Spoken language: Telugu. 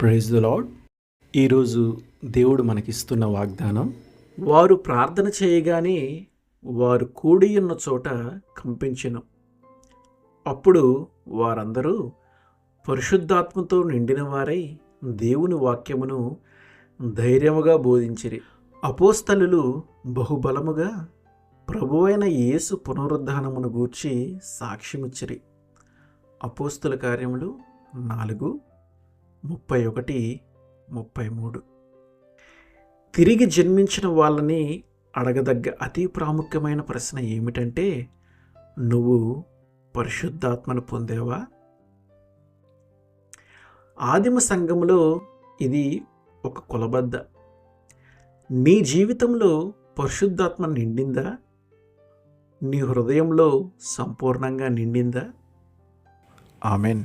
ప్రైజ్ ద లాడ్ ఈరోజు దేవుడు మనకిస్తున్న వాగ్దానం వారు ప్రార్థన చేయగానే వారు కూడి ఉన్న చోట కంపించెను. అప్పుడు వారందరూ పరిశుద్ధాత్మతో నిండిన వారై దేవుని వాక్యమును ధైర్యముగా బోధించిరి. అపోస్తలు బహుబలముగా ప్రభు అయిన యేసు పునరుద్ధానమును గూర్చి సాక్ష్యమిచ్చిరి. అపోస్తుల కార్యములు నాలుగు ముప్పై ఒకటి ముప్పై మూడు తిరిగి జన్మించిన వాళ్ళని అడగదగ్గ అతి ప్రాముఖ్యమైన ప్రశ్న ఏమిటంటే నువ్వు పరిశుద్ధాత్మను పొందావా? ఆదిమ సంఘంలో ఇది ఒక కులబద్ద. నీ జీవితంలో పరిశుద్ధాత్మ నిండిందా? నీ హృదయంలో సంపూర్ణంగా నిండిందా? ఆమెన్.